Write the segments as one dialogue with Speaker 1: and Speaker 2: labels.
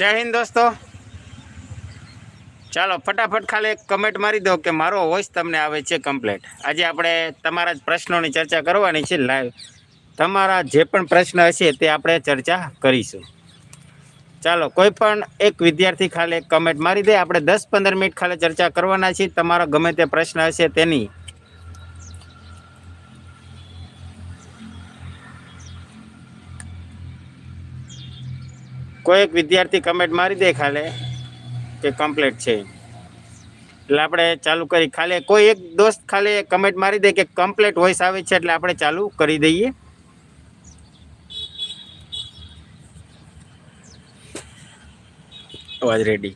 Speaker 1: જય હિન્દ દોસ્તો. ચાલો, ફટાફટ ખાલી એક કમેન્ટ મારી દો કે મારો વોઇસ તમને આવે છે કમ્પ્લેટ આજે આપણે તમારા જ પ્રશ્નોની ચર્ચા કરવાની છે લાઈવ તમારા જે પણ પ્રશ્ન હશે તે આપણે ચર્ચા કરીશું. ચાલો, કોઈ પણ એક વિદ્યાર્થી ખાલી એક કમેન્ટ મારી દે. આપણે દસ પંદર મિનિટ ખાલી ચર્ચા કરવાના છીએ. તમારો ગમે તે પ્રશ્ન હશે તેની કોઈ એક વિદ્યાર્થી કમેન્ટ મારી દે ખાલે કે કમ્પ્લીટ છે. એટલે આપણે ચાલુ કરી, ખાલી કોઈ એક દોસ્ત ખાલી કમેન્ટ મારી દે કે કમ્પ્લીટ વોઇસ આવે છે એટલે આપણે ચાલુ કરી દઈએ. અવાજ રેડી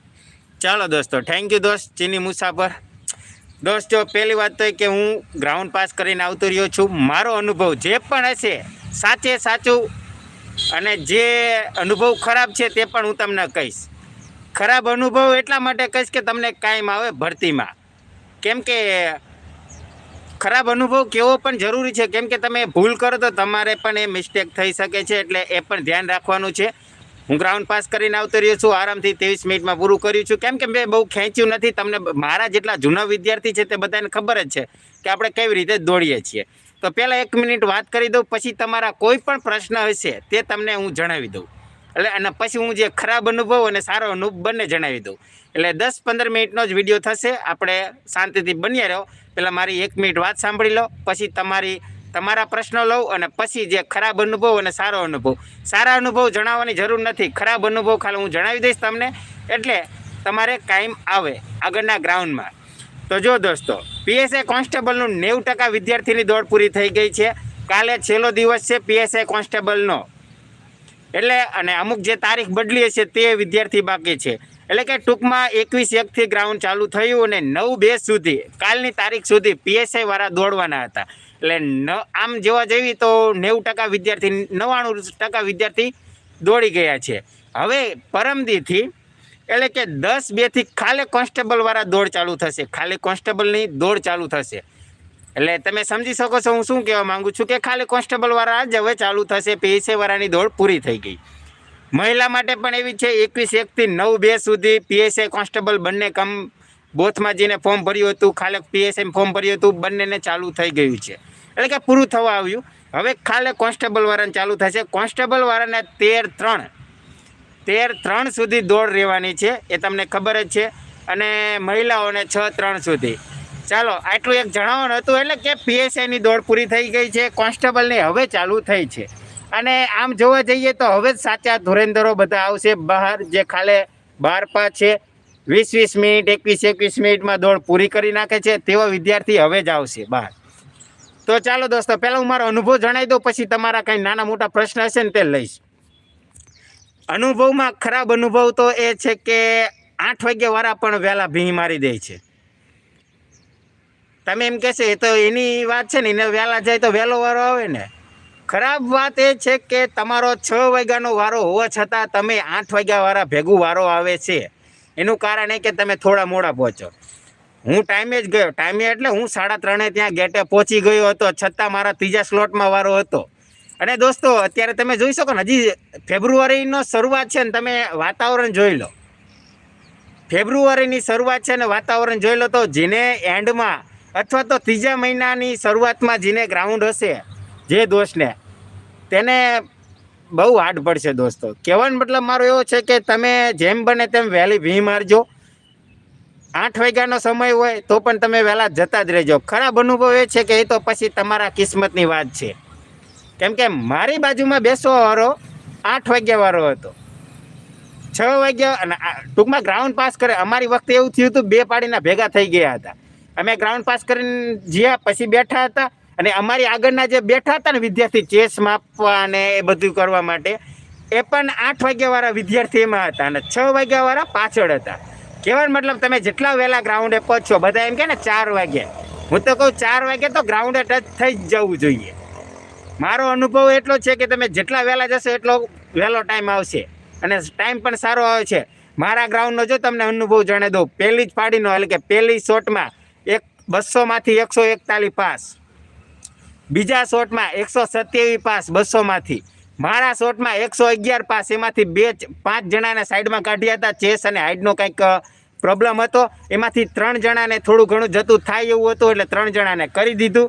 Speaker 1: ચાલો દોસ્તો થેન્ક યુ દોસ્ત, ચીની મુસાફર. દોસ્તો, પહેલી વાત તો કે હું ગ્રાઉન્ડ પાસ કરીને આવતો રહ્યો છું. મારો અનુભવ જે પણ હશે, સાચે સાચું અને જે અનુભવ ખરાબ છે તે પણ હું તમને કહીશ. ખરાબ અનુભવ એટલા માટે કહીશ કે તમને કાયમ આવે ભરતીમાં. કેમ કે ખરાબ અનુભવ કેવો પણ જરૂરી છે. કેમ કે તમે ભૂલ કરો તો તમારે પણ એ મિસ્ટેક થઈ શકે છે એટલે એ પણ ધ્યાન રાખવાનું છે. હું ગ્રાઉન્ડ પાસ કરીને આવતો રહ્યો છું. આરામથી ત્રેવીસ મિનિટમાં પૂરું કર્યું છું. કેમ કે મેં બહુ ખેંચ્યું નથી. તમને મારા જેટલા જૂના વિદ્યાર્થી છે તે બધાને ખબર જ છે કે આપણે કેવી રીતે દોડીએ છીએ. તો પહેલાં એક મિનિટ વાત કરી દઉં, પછી તમારા કોઈ પણ પ્રશ્ન હશે તે તમને હું જણાવી દઉં. એટલે અને પછી હું જે ખરાબ અનુભવ અને સારો અનુભવ બંને જણાવી દઉં. એટલે દસ પંદર મિનિટનો જ વીડિયો થશે, આપણે શાંતિથી બન્યા રહો. પહેલાં મારી એક મિનિટ વાત સાંભળી લો, પછી તમારી, તમારા પ્રશ્નો લઉં અને પછી જે ખરાબ અનુભવ અને સારો અનુભવ. સારા અનુભવ જણાવવાની જરૂર નથી, ખરાબ અનુભવ ખાલી હું જણાવી દઈશ તમને. એટલે તમારે કાયમ આવે, આગળના ગ્રાઉન્ડમાં. તો જો દોસ્તો પીએસઆઈ કોન્સ્ટેબલનું નેવું ટકા વિદ્યાર્થીની દોડ પૂરી થઈ ગઈ છે. કાલે છેલ્લો દિવસ છે પીએસઆઈ કોન્સ્ટેબલનો. એટલે, અને અમુક જે તારીખ બદલી હશે તે વિદ્યાર્થી બાકી છે. એટલે કે ટૂંકમાં એકવીસ એકથી ગ્રાઉન્ડ ચાલુ થયું અને નવ બે સુધી, કાલની તારીખ સુધી પીએસઆઈ વાળા દોડવાના હતા. એટલે ન, આમ જોવા જઈએ તો નેવું ટકા વિદ્યાર્થી, નવ્વાણું ટકા વિદ્યાર્થી દોડી ગયા છે. હવે પરમદીથી એટલે કે દસ બેથી ખાલી કોન્સ્ટેબલવાળા દોડ ચાલુ થશે. ખાલી કોન્સ્ટેબલની દોડ ચાલુ થશે. એટલે તમે સમજી શકો છો હું શું કહેવા માંગુ છું કે ખાલી કોન્સ્ટેબલવાળા જ હવે ચાલુ થશે, પીએસએ વાળાની દોડ પૂરી થઈ ગઈ. મહિલા માટે પણ એવી છે, એકવીસ એકથી નવ બે સુધી પીએસઆઈ કોન્સ્ટેબલ બંને કમ બોથમાં જઈને ફોર્મ ભર્યું હતું, ખાલી પીએસઆઈ ફોર્મ ભર્યું હતું, બંનેને ચાલુ થઈ ગયું છે. એટલે કે પૂરું થવા આવ્યું. હવે ખાલી કોન્સ્ટેબલવાળાને ચાલુ થશે. કોન્સ્ટેબલવાળાને તેર ત્રણ તેર ત્રણ સુધી દોડ રહેવાની છે, એ તમને ખબર જ છે. અને મહિલાઓને છ ત્રણ સુધી. ચાલો, આટલું એક જણાવવાનું હતું, એટલે કે પીએસઆઈની દોડ પૂરી થઈ ગઈ છે કોન્સ્ટેબલની હવે ચાલુ થઈ છે. અને આમ જોવા જઈએ તો હવે જ સાચા ધુરેન્દરો બધા આવશે બહાર, જે ખાલે બાર પા છે. વીસ વીસ મિનિટ, એકવીસ એકવીસ મિનિટમાં દોડ પૂરી કરી નાખે છે, તેવા વિદ્યાર્થી હવે જ આવશે બહાર. તો ચાલો દોસ્તો, પહેલાં હું મારો અનુભવ જણાવી દઉં, પછી તમારા કંઈ નાના મોટા પ્રશ્ન હશે ને તે લઈશ. અનુભવમાં ખરાબ અનુભવ તો એ છે કે આઠ વાગ્યા વાળા પણ વહેલા ભીં મારી દે છે. તમે એમ કહેશો, એ તો એની વાત છે ને, એને વહેલા જાય તો વહેલો વારો આવે ને. ખરાબ વાત એ છે કે તમારો છ વાગ્યાનો વારો હોવા છતાં તમે આઠ વાગ્યા વાળા ભેગું વારો આવે છે. એનું કારણ એ કે તમે થોડા મોડા પહોંચો. હું ટાઈમે જ ગયો. ટાઈમે એટલે હું સાડા ત્રણે ત્યાં ગેટે પહોંચી ગયો હતો. છતાં મારા ત્રીજા સ્લોટમાં વારો હતો. અને દોસ્તો, અત્યારે તમે જોઈ શકો ને, હજી ફેબ્રુઆરીનો શરૂઆત છે ને, તમે વાતાવરણ જોઈ લો. ફેબ્રુઆરીની શરૂઆત છે ને, વાતાવરણ જોઈ લો તો જેને એન્ડમાં અથવા તો ત્રીજા મહિનાની શરૂઆતમાં જેને ગ્રાઉન્ડ હશે, જે દોસ્તને, તેને બહુ હાર્ડ પડશે દોસ્તો. કહેવાનો મતલબ મારો એવો છે કે તમે જેમ બને તેમ વહેલી ભી મારજો. આઠ વાગ્યાનો સમય હોય તો પણ તમે વહેલા જતા જ રહેજો. ખરાબ અનુભવ એ છે કે એ તો પછી તમારા કિસ્મતની વાત છે. કેમ કે મારી બાજુમાં બેસવા વાળો આઠ વાગ્યા વાળો હતો. છ વાગ્યા અને ટૂંકમાં ગ્રાઉન્ડ પાસ કરે. અમારી વખતે એવું થયું હતું, બે પાડીના ભેગા થઈ ગયા હતા. અમે ગ્રાઉન્ડ પાસ કરીને જ્યાં પછી બેઠા હતા અને અમારી આગળના જે બેઠા હતા ને વિદ્યાર્થી ચેસ માપવા અને એ બધું કરવા માટે, એ પણ આઠ વાગ્યાવાળા વિદ્યાર્થી એમાં હતા અને છ વાગ્યાવાળા પાછળ હતા. કહેવાનો મતલબ તમે જેટલા વહેલા ગ્રાઉન્ડે પહોંચો, બધા એમ કે ને, ચાર વાગે હું તો કહું, ચાર વાગે તો ગ્રાઉન્ડે ટચ થઈ જવું જોઈએ. મારો અનુભવ એટલો છે કે તમે જેટલા વહેલા જશો એટલો વહેલો ટાઈમ આવશે. અને ટાઈમ પણ સારો આવે છે. મારા ગ્રાઉન્ડનો જો તમને અનુભવ જણાવી દઉં. પહેલી જ પાડીનો એટલે કે પહેલી શોટમાં એક બસોમાંથી એકસો એકતાલીસ પાસ બીજા શોટમાં એકસો સત્યાવીસ પાસ બસોમાંથી મારા શોટમાં એકસો અગિયાર પાસ એમાંથી બે પાંચ જણાને સાઈડમાં કાઢ્યા હતા ચેસ અને હાઈડનો કંઈક પ્રોબ્લેમ હતો. એમાંથી ત્રણ જણાને થોડું ઘણું જતું થાય એવું હતું એટલે ત્રણ જણાને કરી દીધું.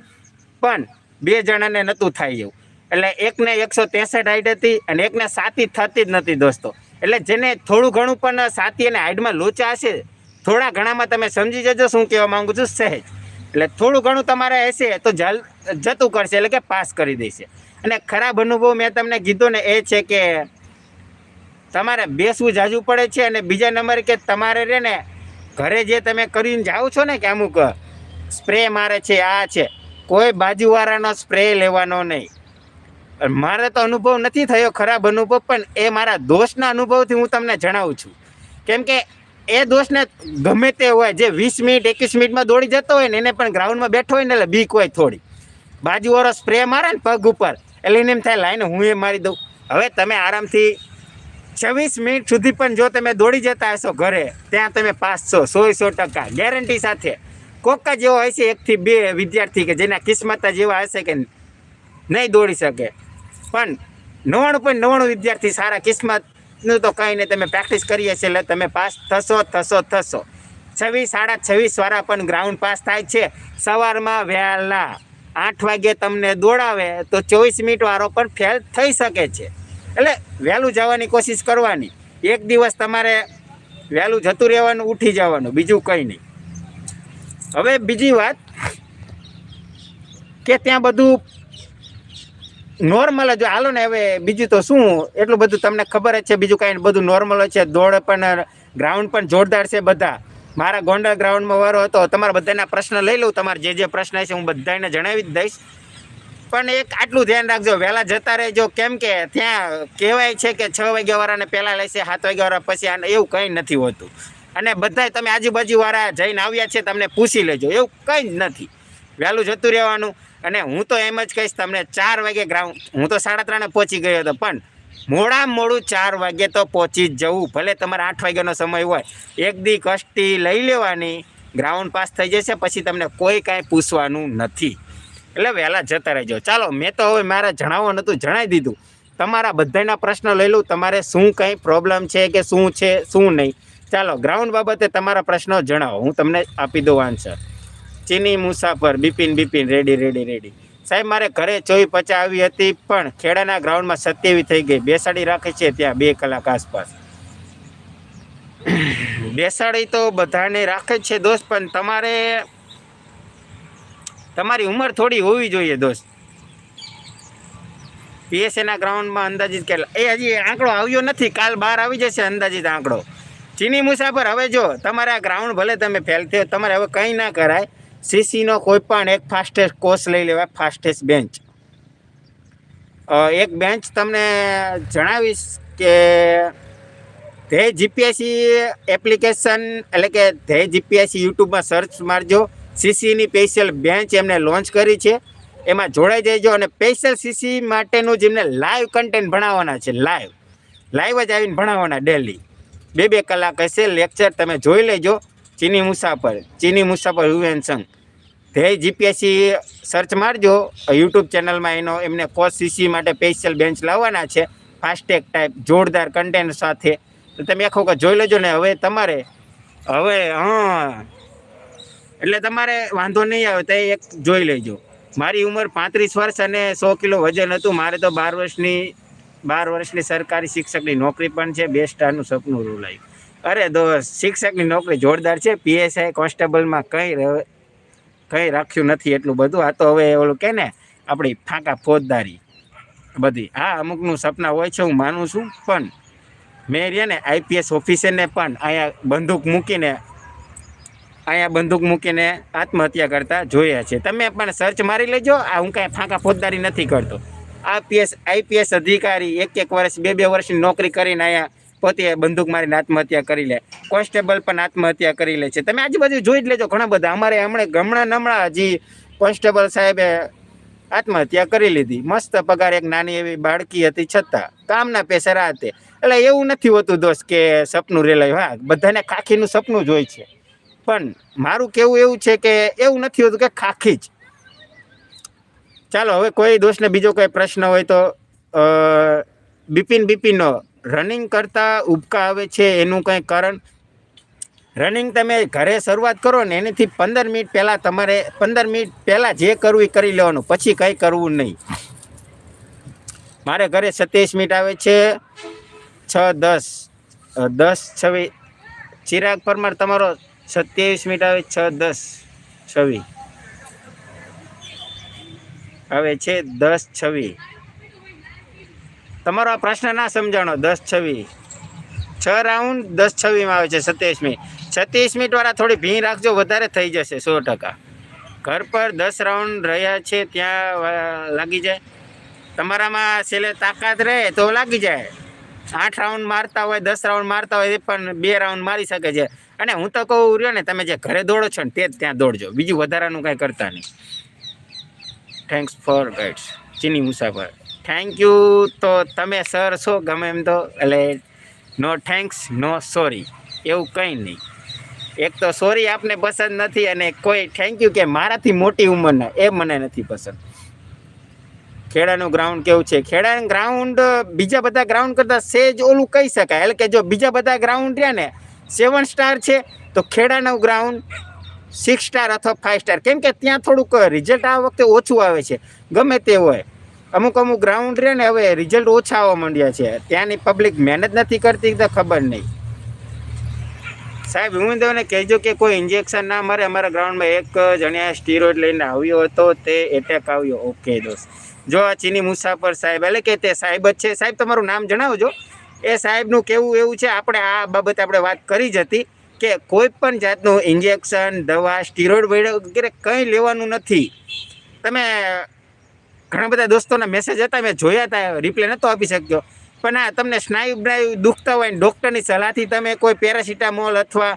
Speaker 1: પણ બે જણાને નહોતું થાય એવું. એટલે એકને એકસો ત્રેસઠ હાઈટ હતી અને એકને સાતી થતી જ નથી દોસ્તો. એટલે જેને થોડું ઘણું પણ સાતી અને હાઈટમાં લોચા હશે, થોડા ઘણામાં તમે સમજી જજો શું કહેવા માંગુ છું, સહેજ. એટલે થોડું ઘણું તમારે હશે તો જલ, જતું કરશે, એટલે કે પાસ કરી દેશે. અને ખરાબ અનુભવ મેં તમને કીધો ને એ છે કે તમારે બેસવું જાજુ પડે છે અને બીજા નંબર કે તમારે રે ને ઘરે જે તમે કરીને જાઓ છો ને કે અમુક સ્પ્રે મારે છે, આ છે કોઈ બાજુવાળાનો સ્પ્રે લેવાનો નહીં. મારે તો અનુભવ નથી થયો ખરાબ અનુભવ, પણ એ મારા દોષના અનુભવથી હું તમને જણાવું છું. કેમ કે એ દોષને ગમે તે હોય, જે વીસ મિનિટ, એકવીસ મિનિટમાં દોડી જતો હોય ને, એને પણ ગ્રાઉન્ડમાં બેઠો હોય ને, એટલે બીક હોય થોડી. બાજુવાળો સ્પ્રે મારે ને પગ ઉપર, એટલે એને એમ થાય લાઈને હું એ મારી દઉં. હવે તમે આરામથી છવ્વીસ મિનિટ સુધી પણ જો તમે દોડી જતા હશો ઘરે, ત્યાં તમે પાસ છો સો ટકા, ગેરંટી સાથે. કોક જ એવો હશે એકથી બે વિદ્યાર્થી કે જેના કિસ્મત જ એવા હશે કે નહીં દોડી શકે. પણ નવ્વાણું પોઈન્ટ નવ્વાણું વિદ્યાર્થી સારા કિસ્મતનું તો કંઈ નહીં, તમે પ્રેક્ટિસ કરીએ છીએ એટલે તમે પાસ થશો થશો થશો. છવ્વીસ, સાડા છવ્વીસ વાળા પણ ગ્રાઉન્ડ પાસ થાય છે. સવારમાં વહેલા આઠ વાગે તમને દોડાવે તો ચોવીસ મિનિટ વાળો પણ ફેલ થઈ શકે છે. એટલે વહેલું જવાની કોશિશ કરવાની. એક દિવસ તમારે વહેલું જતું રહેવાનું, ઉઠી જવાનું, બીજું કંઈ નહીં. હવે બીજી વાત કે ત્યાં બધું નોર્મલ જ, હાલો ને હવે બીજું તો શું? એટલું બધું તમને ખબર જ છે, બીજું કાંઈ બધું નોર્મલ છે, દોડ પણ ગ્રાઉન્ડ પણ જોરદાર છે બધા. મારા ગોંડલ ગ્રાઉન્ડમાં વારો હતો, તમારા બધાના પ્રશ્ન લઈ લઉં, તમારે જે જે પ્રશ્ન છે હું બધાને જણાવી જ દઈશ. પણ એક આટલું ધ્યાન રાખજો, વહેલા જતા રહેજો, કેમ કે ત્યાં કહેવાય છે કે છ વાગ્યા વાળાને પહેલાં લેશે, સાત વાગ્યા વાળા પછી આને એવું કંઈ નથી હોતું. અને બધાય તમે આજુબાજુ વાળા જઈને આવ્યા છે, તમને પૂછી લેજો. એવું કંઈ જ નથી. વહેલું જતું રહેવાનું. અને હું તો એમ જ કહીશ, તમને ચાર વાગે ગ્રાઉન્ડ હું તો સાડા ત્રણે પહોંચી ગયો હતો, પણ મોડામાં મોડું ચાર વાગે તો પહોંચી જ જવું. ભલે તમારે આઠ વાગ્યાનો સમય હોય. એક દી કષ્ટી લઈ લેવાની ગ્રાઉન્ડ પાસ થઈ જશે, પછી તમને કોઈ કાંઈ પૂછવાનું નથી. એટલે વહેલા જતા રહેજો. ચાલો, મેં તો હવે મારે જણાવવાનું હતું, જણાવી દીધું. તમારા બધાના પ્રશ્ન લઈ લઉં. તમારે શું કંઈ પ્રોબ્લેમ છે કે શું છે, શું નહીં? ચાલો ગ્રાઉન્ડ બાબતે તમારા પ્રશ્નો જણાવો. હું તમને આપી દઉં આન્સર ચીની મુસાફર, Bipin Bipin ready ready ready સાહેબ, મારે ઘરે ચોવી પચા આવી હતી, પણ ખેડાના ગ્રાઉન્ડમાં સત્યાવી થઈ ગઈ. બેસાડી રાખે છે ત્યાં બે કલાક આસપાસ. બેસાડી તો બધાને રાખે છે દોસ્ત, પણ તમારે, તમારી ઉંમર થોડી હોવી જોઈએ દોસ્ત. પીએસએના ગ્રાઉન્ડમાં અંદાજિત કેટલા એ હજી આંકડો આવ્યો નથી. કાલ બહાર આવી જશે અંદાજિત આંકડો. ચીની મુસાફર, હવે જો, તમારે આ ગ્રાઉન્ડ ભલે તમે ફેલ થયો, તમારે હવે કંઈ ના કરાય. સીસીનો કોઈ પણ એક ફાસ્ટેસ્ટ કોર્સ લઈ લેવાય ફાસ્ટેસ્ટ બેન્ચ એક બેન્ચ તમને જણાવીશ કે ધ્યેય જીપીએસસી એપ્લિકેશન એટલે કે ધ્યેય જીપીએસસી યુટ્યુબમાં સર્ચ મારજો. સીસીની સ્પેશિયલ બેન્ચ એમને લોન્ચ કરી છે. એમાં જોડાઈ જઈજો અને સ્પેશિયલ સીસી માટેનું જેમને લાઈવ કન્ટેન્ટ ભણાવવાના છે લાઈવ લાઈવ જ આવીને ભણાવવાના ડેલી બે બે કલાક હશે લેક્ચર તમે જોઈ લેજો. ચીની મુસાફર ચીની મુસાફર હુએન સંઘ. ધ્યેય જીપીએસસી સર્ચ મારજો. યુટ્યુબ ચેનલમાં એનો એમને કોર્સ સીસી માટે સ્પેશિયલ બેન્ચ લાવવાના છે. ફાસ્ટેગ ટાઈપ જોરદાર કન્ટેન્ટ સાથે. તો તમે આખો વખત જોઈ લેજો ને હવે તમારે, હવે, હા. એટલે તમારે વાંધો નહીં આવે, તો એક જોઈ લેજો. મારી ઉંમર પાંત્રીસ વર્ષ અને સો કિલો વજન હતું. મારે તો બાર વર્ષની બાર વર્ષની સરકારી શિક્ષકની નોકરી પણ છે, બે સ્ટારનું સપનું રૂલાયું. અરે દોસ્ત શિક્ષકની નોકરી જોરદાર છે, પીએસઆઈ કોન્સ્ટેબલમાં કંઈ કંઈ રાખ્યું નથી એટલું બધું. આ તો હવે ઓલું કે ને, આપણી ફાંકા ફોજદારી બધી. હા, અમુકનું સપના હોય છે, હું માનું છું, પણ મેં રહ્યા ને આઈપીએસ ઓફિસરને પણ અહીંયા બંદૂક મૂકીને, અહીંયા બંદૂક મૂકીને આત્મહત્યા કરતા જોયા છે. તમે પણ સર્ચ મારી લેજો, આ હું કાંઈ ફાંકા ફોજદારી નથી કરતો. આઈપીએસ આઈપીએસ અધિકારી એક એક વર્ષ બે બે વર્ષની નોકરી કરીને અહીંયા પોતે બંદૂક મારીને આત્મહત્યા કરી લે. કોન્સ્ટેબલ પણ આત્મહત્યા કરી લે છે. તમે આજુબાજુ જોઈ જ લેજો ઘણા બધા. અમારે હમણાં ગમણા નમણા હજી કોન્સ્ટેબલ સાહેબે આત્મહત્યા કરી લીધી. મસ્ત પગાર એક નાની એવી બાળકી હતી છતાં. કામના પેસરા હતી એટલે એવું નથી હોતું દોસ્ત કે સપનું રેલાયું. હા, બધાને ખાખીનું સપનું જ હોય છે. પણ મારું કેવું એવું છે કે એવું નથી હોતું કે ખાખી જ. ચાલો, હવે કોઈ દોસ્તને બીજો કોઈ પ્રશ્ન હોય તો બિપિન બિપિનનો રનિંગ કરતાં ઉબકા આવે છે એનું કંઈ કારણ? રનિંગ તમે ઘરે શરૂઆત કરો ને એનાથી પંદર મિનિટ પહેલાં તમારે, પંદર મિનિટ પહેલાં જે કરવું એ કરી લેવાનું, પછી કંઈ કરવું નહીં. મારે ઘરે સત્યાવીસ મિનિટ આવે છે, છ, દસ દસ, છવ્વીસ, ચિરાગ પરમાર તમારો સત્યાવીસ મિનિટ આવે, છ, દસ, છવ્વીસ. આવે છે દસ છવી તમારો આ પ્રશ્ન ના સમજાણો, દસ છવી છ રાઉન્ડ દસ છવીમાં આવે છે સત્યાવીસ મિનિટ. મિનિટવાળા થોડી ભીં રાખજો, વધારે થઈ જશે સો ટકા. ઘર પર દસ રાઉન્ડ રહ્યા છે, ત્યાં લાગી જાય. તમારામાં છેલ્લે તાકાત રહે તો લાગી જાય. આઠ રાઉન્ડ મારતા હોય, દસ રાઉન્ડ મારતા હોય, એ પણ બે રાઉન્ડ મારી શકે છે. અને હું તો કહું રહ્યો ને, તમે જે ઘરે દોડો છો ને, તે જ ત્યાં દોડજો. બીજું વધારાનું કાંઈ કરતા નહીં. થેન્ક્સ ફોર ગાઈડ્સ ચીની મુસાફર થેન્ક યુ તો તમે સર છો? ગમે એમ તો. એટલે નો થેન્ક્સ નો સોરી એવું કંઈ નહીં. એક તો સોરી આપને પસંદ નથી અને કોઈ થેન્ક યુ કે મારાથી મોટી ઉંમરના એ મને નથી પસંદ. ખેડાનું ગ્રાઉન્ડ કેવું છે? ખેડાનું ગ્રાઉન્ડ બીજા બધા ગ્રાઉન્ડ કરતાં સેજ ઓલું કહી શકાય. એટલે કે જો બીજા બધા ગ્રાઉન્ડ રહ્યા ને સેવન સ્ટાર છે, તો ખેડાનું ગ્રાઉન્ડ સિક્સ સ્ટાર અથવા ફાઇવ સ્ટાર કેમ કે ત્યાં થોડુંક રિઝલ્ટ આ વખતે ઓછું આવે છે. ગમે તે હોય. અમુક અમુક ગ્રાઉન્ડ રહે ને હવે રિઝલ્ટ ઓછા આવવા માંડ્યા છે. ત્યાંની પબ્લિક મહેનત નથી કરતી તો ખબર નહીં. સાહેબ, હું તમને કહેજો કે કોઈ ઇન્જેક્શન ના મારે. અમારા ગ્રાઉન્ડમાં એક જણ્યા સ્ટીરોઇડ લઈને આવ્યો હતો. તે એટેક આવ્યો. ઓકે દોસ્ત. જો આ ચીની મુસાફર સાહેબ, એટલે કે તે સાહેબ જ છે. સાહેબ, તમારું નામ જણાવજો. એ સાહેબનું કેવું એવું છે? આપણે આ બાબતે આપણે વાત કરી જ હતી. કે કોઈ પણ જાતનું ઇન્જેક્શન દવા સ્ટીરોઇડ વગેરે કંઈ લેવાનું નથી. તમે ઘણા બધા દોસ્તોના મેસેજ હતા, મેં જોયા હતા રિપ્લે નહોતો આપી શક્યો. પણ આ તમને સ્નાયુ બ્નાયુ દુખતા હોય ડૉક્ટરની સલાહથી તમે કોઈ પેરાસિટામોલ અથવા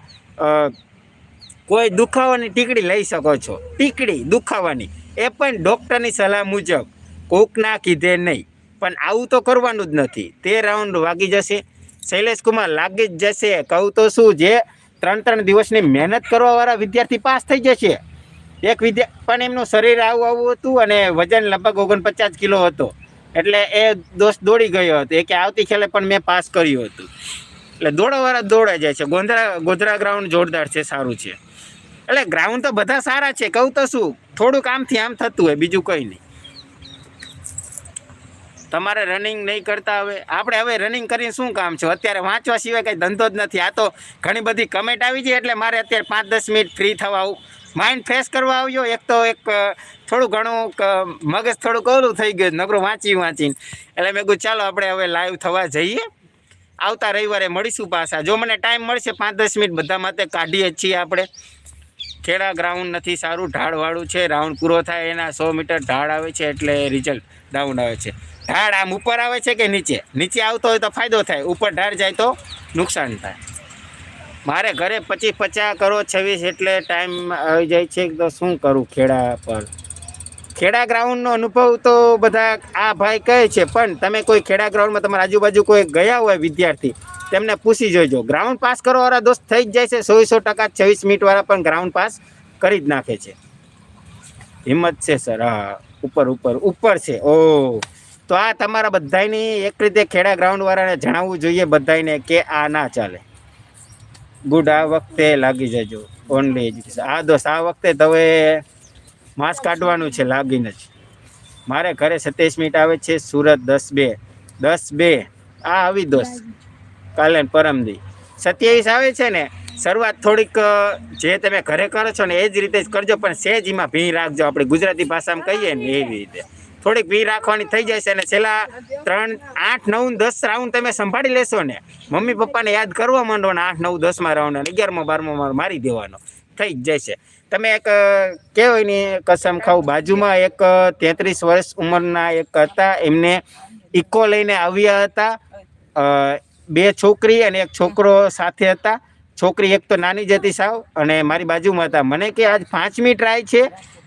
Speaker 1: કોઈ દુખાવાની ટીકડી લઈ શકો છો. ટીકડી, દુખાવાની. એ પણ ડૉક્ટરની સલાહ મુજબ. કોકના કીધે નહીં. પણ આવું તો કરવાનું જ નથી. તે રાઉન્ડ વાગી જશે. શૈલેષ કુમાર લાગી જ જશે. કહું તો શું જે ત્રણ ત્રણ દિવસની મહેનત કરવાવાળા વિદ્યાર્થી પાસ થઈ જશે. એક વિદ્યા, પણ એમનું શરીર આવું આવું હતું અને વજન લગભગ ઓગણપચાસ કિલો હતો. એટલે એ દોસ્ત દોડી ગયો હતો. એ કે આવતી ખેલે પણ મેં પાસ કર્યું હતું. એટલે દોડવાવાળા દોડે જાય છે. ગોંધરા, ગોધરા ગ્રાઉન્ડ જોરદાર છે, સારું છે. એટલે ગ્રાઉન્ડ તો બધા સારા છે. કહું તો શું? થોડુંક આમથી આમ થતું હોય, બીજું કંઈ નહીં. તમારે રનિંગ નહીં કરતા હવે. આપણે હવે રનિંગ કરીને શું કામ છે? અત્યારે વાંચવા સિવાય કંઈ ધંધો જ નથી. આ તો ઘણી બધી કમેન્ટ આવી છે, એટલે મારે અત્યારે પાંચ દસ મિનિટ ફ્રી થવા આવું. માઇન્ડ ફ્રેશ કરવા આવ્યો એક તો એક થોડું ઘણું મગજ થોડુંક ઓલું થઈ ગયું, નકરું વાંચી વાંચીને. એટલે મેં કહ્યું ચાલો આપણે હવે લાઈવ થવા જઈએ. આવતા રવિવારે મળીશું પાછા. જો મને ટાઈમ મળશે પાંચ દસ મિનિટ, બધા માટે કાઢીએ છીએ આપણે. ખેડા ગ્રાઉન્ડ નથી સારું, ઢાળવાળું છે. રાઉન્ડ પૂરો થાય, એના સો મીટર ઢાળ આવે છે, એટલે રિઝલ્ટ ડાઉન આવે છે. ઢાળ આમ ઉપર આવે છે કે નીચે? નીચે આવતો હોય તો ફાયદો થાય. ઉપર ઢાળ જાય તો નુકસાન થાય. મારે ઘરે પચીસ પચાસ કરો છવ્વીસ એટલે ટાઈમ આવી જાય છે. તો શું કરું ખેડા પર? ખેડા ગ્રાઉન્ડનો અનુભવ તો બધા આ ભાઈ કહે છે, પણ તમે કોઈ ખેડા ગ્રાઉન્ડમાં તમારા આજુબાજુ કોઈ ગયા હોય વિદ્યાર્થી, તેમને પૂછી જોઈજો ગ્રાઉન્ડ પાસ કરવાવાળા દોસ્ત થઈ જ જાય છે. સો સો ટકા છવ્વીસ મિનિટવાળા પણ ગ્રાઉન્ડ પાસ કરી જ નાખે છે. હિંમત છે, સર. હા. ઉપર ઉપર. ઉપર છે. ઓ તો આ તમારા બધાયની એક રીતે ખેડા ગ્રાઉન્ડવાળાને જણાવવું જોઈએ બધાને કે આ ના ચાલે. ગુડ આ વખતે લાગી જજો. ઓનલી એજ્યુકેશન આ દોસ્ત આ વખતે તમે માસ કાઢવાનું છે લાગીને જ મારે ઘરે સત્યાવીસ મિનિટ આવે છે સુરત દસ બે. દસ બે. આ આવી દોસ્ત. કાલે પરમદી સત્યાવીસ આવે છે ને શરૂઆત થોડીક જે તમે ઘરે કરો છો ને એ જ રીતે જ કરજો પણ સેજ એમાં ભી રાખજો. આપણે ગુજરાતી ભાષામાં કહીએ ને એવી રીતે. થોડીક વી રાખવાની થઈ છે અને છેલ્લા ત્રણ, આઠ, નવ, દસ રાઉન્ડ તમે સંભાળી લેશો ને, મમ્મી પપ્પાને યાદ કરવા માંડો ને આઠ, નવ, દસમાં રાઉન્ડ અને અગિયારમાં, બારમાં મારી દેવાનો. થઈ જ જશે તમે એક કહેવાય ને કસમ ખાવ? બાજુમાં એક તેત્રીસ વર્ષ ઉંમરના એક હતા. એમને ઇકો લઈને આવ્યા હતા. બે છોકરી અને એક છોકરો સાથે હતા. છોકરી એક તો નાની જ હતી સાવ અને મારી બાજુમાં હતા. મને કે આજ પાંચમી ટ્રાય છે.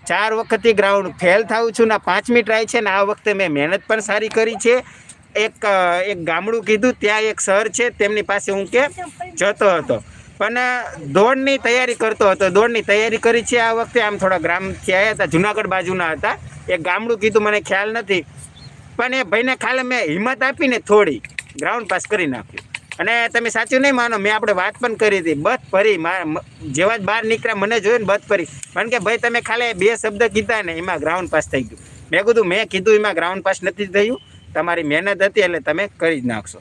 Speaker 1: ચાર વખતથી ગ્રાઉન્ડ ફેલ થાઉં છું ને પાંચમી ટ્રાય છે ને આ વખતે મેં મહેનત પણ સારી કરી છે. એક એક ગામડું કીધું, ત્યાં એક સર છે, તેમની પાસે હું કે જતો હતો. પણ દોડની તૈયારી કરતો હતો. દોડની તૈયારી કરી છે આ વખતે, આમ થોડા ગ્રામથી આવ્યા હતા, જુનાગઢ બાજુના હતા. એક ગામડું કીધું, મને ખ્યાલ નથી. પણ એ ભાઈને ખાલી મેં હિંમત આપીને થોડી ગ્રાઉન્ડ પાસ કરી નાખ્યું. અને તમે સાચું નહીં માનો, મેં આપણે વાત પણ કરી હતી, બસ ફરી જેવા જ બહાર નીકળ્યા, મને જોયું ને બસ ફરી. કારણ કે ભાઈ, તમે ખાલી બે શબ્દ કીધા ને, એમાં ગ્રાઉન્ડ પાસ થઈ ગયું. મેં કીધું મેં કીધું, એમાં ગ્રાઉન્ડ પાસ નથી થયું. તમારી મહેનત હતી, એટલે તમે કરી જ નાખશો.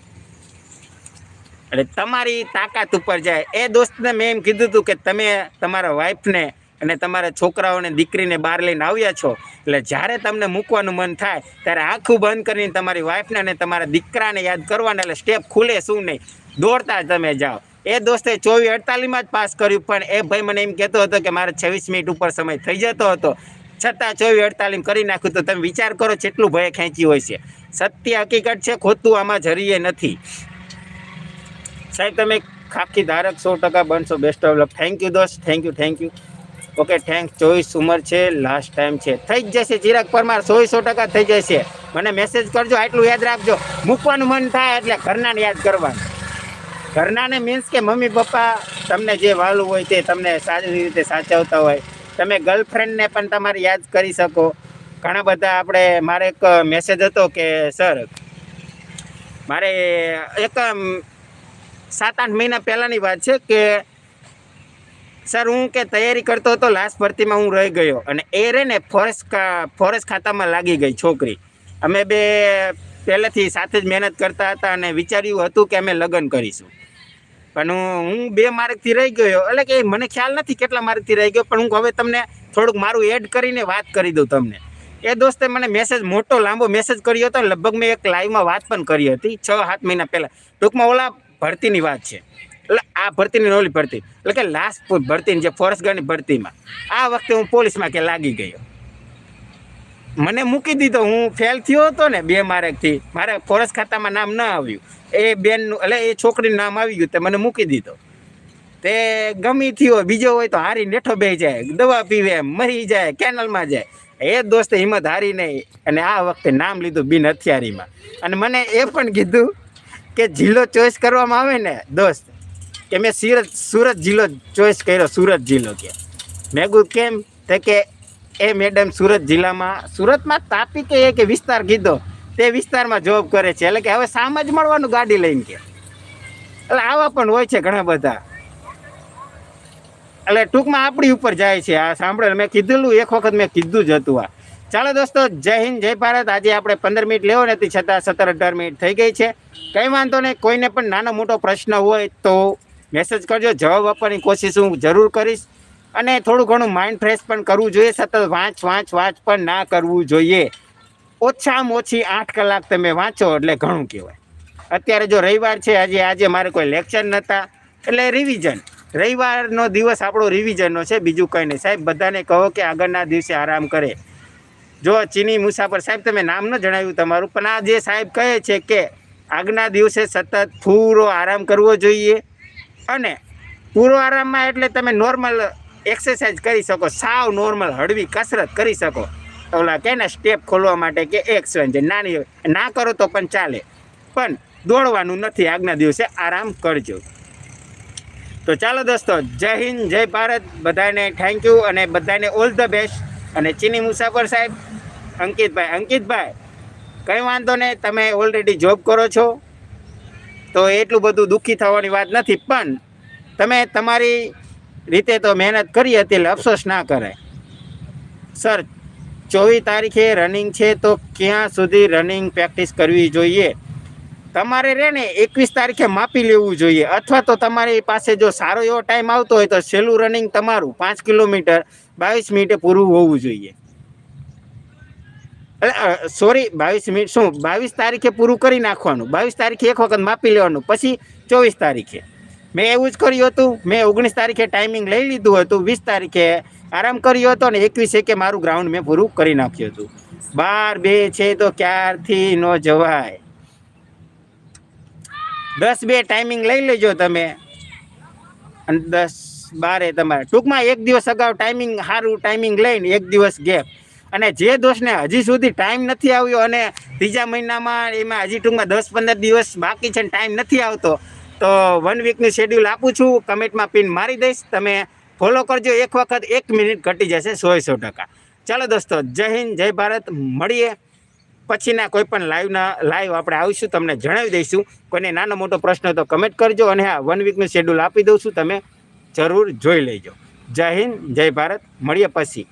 Speaker 1: એટલે તમારી તાકાત ઉપર જાય. એ દોસ્તને મેં એમ કીધું હતું કે તમે તમારા વાઈફને અને તમારા છોકરાઓને દીકરીને બહાર લઈને આવ્યા છો, એટલે જ્યારે તમને મૂકવાનું મન થાય, ત્યારે આંખું બંધ કરીને તમારી વાઈફને અને તમારા દીકરાને યાદ કરવાના, એટલે સ્ટેપ ખુલે શું નહીં. દોડતા તમે જાઓ. એ દોસ્તે ચોવીસ અડતાલીસમાં જ પાસ કર્યું, પણ એ ભાઈ મને એમ કહેતો હતો કે મારે છવ્વીસ મિનિટ ઉપર સમય થઈ જતો હતો. છતાં ચોવીસ અડતાલીસ કરી નાખ્યું, તો તમે વિચાર કરો કેટલું ભય ખેંચી હોય છે. સત્ય હકીકત છે, ખોટું આમાં જરીએ નથી. સાહેબ, તમે ખાખી ધારક સો ટકા બનશો best of luck thank you દોસ્ત. Thank you thank you okay thank ચોવીસ ઉંમર છે લાસ્ટ ટાઈમ છે. થઈ જ જશે, ચિરાગ પરમાર સો સો ટકા થઈ જશે. મને મેસેજ કરજો, આટલું યાદ રાખજો. મૂકવાનું મન થાય એટલે ઘરનાને યાદ કરવાનું. ઘરનાને મીન્સ કે મમ્મી, પપ્પા તમને જે વાલું હોય તે તમને સારી રીતે સાચવતા હોય. તમે ગર્લફ્રેન્ડને પણ તમારે યાદ કરી શકો. ઘણા બધા આપણે, મારે એક મેસેજ હતો કે સર મારે એક સાત આઠ મહિના પહેલાંની વાત છે કે સર, હું કે તૈયારી કરતો હતો લાસ્ટ ભરતીમાં હું રહી ગયો અને એ રે ને ફોરેસ્ટ ફોરેસ્ટ ખાતામાં લાગી ગઈ છોકરી. અમે બે પહેલેથી સાથે જ મહેનત કરતા હતા અને વિચાર્યું હતું કે અમે લગ્ન કરીશું. પણ હું બે માર્કથી રહી ગયો, એટલે કે મને ખ્યાલ નથી કેટલા માર્કથી રહી ગયો, પણ હું હવે તમને થોડુંક મારું એડ કરીને વાત કરી દઉં તમને. એ દોસ્તે મને મેસેજ મોટો, લાંબો મેસેજ કર્યો હતો લગભગ મેં એક લાઈવમાં વાત પણ કરી હતી, છ, સાત મહિના પહેલાં. ટૂંકમાં ઓલા ભરતીની વાત છે. એટલે આ ભરતીની ઓલી ભરતી. એટલે કે લાસ્ટ ભરતીની જે ફોરેસ્ટ ગાર્ડની ભરતીમાં. આ વખતે હું પોલીસમાં કે લાગી ગયો. મને મૂકી દીધો. હું ફેલ થયો હતો ને બે માર્કથી. મારે ફોરેસ્ટ ખાતામાં નામ ન આવ્યું. એ બેનનું, એટલે એ છોકરીનું નામ આવી ગયું, તે મને મૂકી દીધો. તે ગમી થયો. બીજો હોય તો હારી નેઠો બે જાય. દવા પીવે, મરી જાય, કેનલમાં જાય. એ દોસ્તે હિંમત હારી નહીં. અને આ વખતે નામ લીધું બિન હથિયારીમાં. અને મને એ પણ કીધું કે જિલ્લો ચોઈસ કરવામાં આવે ને દોસ્ત કે મેં સુરત સુરત જિલ્લો ચોઈસ કર્યો, સુરત જિલ્લો કે. મેં કહું કેમ? તે કે, એ મેડમ સુરત જિલ્લામાં, સુરતમાં તાપી કે એ કે વિસ્તાર કીધો, તે વિસ્તારમાં જોબ કરે છે. એટલે કે હવે સામ જ મળવાનું ગાડી લઈને કે. એટલે આવા પણ હોય છે ઘણા બધા. એટલે ટૂંકમાં આપણી ઉપર જાય છે, આ સાંભળે. મેં કીધેલું, એક વખત મેં કીધું જ હતું આ. ચાલો દોસ્તો, જય હિન્દ, જય ભારત. આજે આપણે પંદર મિનિટ લેવો નથી છતાં સત્તર અઢાર મિનિટ થઈ ગઈ છે. કંઈ વાંધો નહીં, કોઈને પણ નાનો મોટો પ્રશ્ન હોય તો મેસેજ કરજો, જવાબ આપવાની કોશિશ હું જરૂર કરીશ. અને થોડું ઘણું માઇન્ડ ફ્રેશ પણ કરવું જોઈએ, સતત વાંચ વાંચ વાંચ પણ ના કરવું જોઈએ. ઓછામાં ઓછી આઠ કલાક તમે વાંચો એટલે ઘણું કહેવાય. અત્યારે જો રવિવાર છે, આજે આજે મારે કોઈ લેક્ચર નહોતા. એટલે રિવિઝન રવિવારનો દિવસ આપણો રિવિઝનનો છે, બીજું કંઈ નહીં. સાહેબ, બધાને કહો કે આગળના દિવસે આરામ કરે. જો ચીની મુસાફર, સાહેબ, તમે નામ ન જણાવ્યું તમારું, પણ આ જે સાહેબ કહે છે કે આગના દિવસે સતત પૂરો આરામ કરવો જોઈએ. અને પૂરો આરામમાં એટલે તમે નોર્મલ એક્સરસાઇઝ કરી શકો. સાવ નોર્મલ હળવી કસરત કરી શકો. ઓલા કે ને સ્ટેપ ખોલવા માટે કે એક્સરસાઇઝ નાની ના કરો તો પણ ચાલે. પણ દોડવાનું નથી આગના દિવસે, આરામ કરજો. તો ચાલો દોસ્તો, જય હિન્દ, જય ભારત. બધાને થેન્ક યુ અને બધાને ઓલ ધ બેસ્ટ અને ચીની મુસાફર સાહેબ, અંકિતભાઈ અંકિતભાઈ, કંઈ વાંધો નહીં, તમે ઓલરેડી જોબ કરો છો? તો એટલું બધું દુઃખી થવાની વાત નથી, પણ તમે તમારી રીતે તો મહેનત કરી હતી એટલે અફસોસ ના કરાય. સર, ચોવીસ તારીખે રનિંગ છે તો ક્યાં સુધી રનિંગ પ્રેક્ટિસ કરવી જોઈએ? તમારે રે ને એકવીસ તારીખે માપી લેવું જોઈએ. અથવા તો તમારી પાસે જો સારો એવો ટાઈમ આવતો હોય તો છેલ્લું રનિંગ તમારું પાંચ કિલોમીટર, બાવીસ મિનિટે પૂરું હોવું જોઈએ. એટલે સોરી બાવીસ મિનિટ, શું, બાવીસ તારીખે પૂરું કરી નાખવાનું? બાવીસ તારીખે એક વખત માપી લેવાનું, પછી ચોવીસ તારીખે. મેં એવું જ કર્યું હતું, મેં ઓગણીસ તારીખે ટાઈમિંગ લઈ લીધું હતું, વીસ તારીખે આરામ કર્યો હતો અને એકવીસ એકે મારું ગ્રાઉન્ડ મેં પૂરું કરી નાખ્યું હતું. બાર, બે, છે, તો ક્યારથી ન જવાય? દસ, બે ટાઈમિંગ લઈ લેજો તમે. અને દસ, બારે તમારે. ટૂંકમાં એક દિવસ અગાઉ ટાઈમિંગ સારું ટાઈમિંગ લઈને એક દિવસ ગેપ અને જે દોસ્તને હજી સુધી ટાઈમ નથી આવ્યો અને ત્રીજા મહિનામાં એમાં હજી ટૂંકમાં દસ પંદર દિવસ બાકી છે ને ટાઈમ નથી આવતો, તો વન વીકનું શેડ્યુલ આપું છું, કમેન્ટમાં પિન મારી દઈશ, તમે ફોલો કરજો, એક વખત એક મિનિટ ઘટી જશે સો ટકા. ચાલો દોસ્તો, જય હિન્દ, જય ભારત, મળીએ. પછીના કોઈ પણ લાઈવના લાઈવ આપણે આવીશું, તમને જણાવી દઈશું. કોઈને નાનો મોટો પ્રશ્ન તો કમેન્ટ કરજો અને હા વન વીકનું શેડ્યુલ આપી દઉં છું, તમે જરૂર જોઈ લેજો. જય હિન્દ, જય ભારત, મળીએ પછી.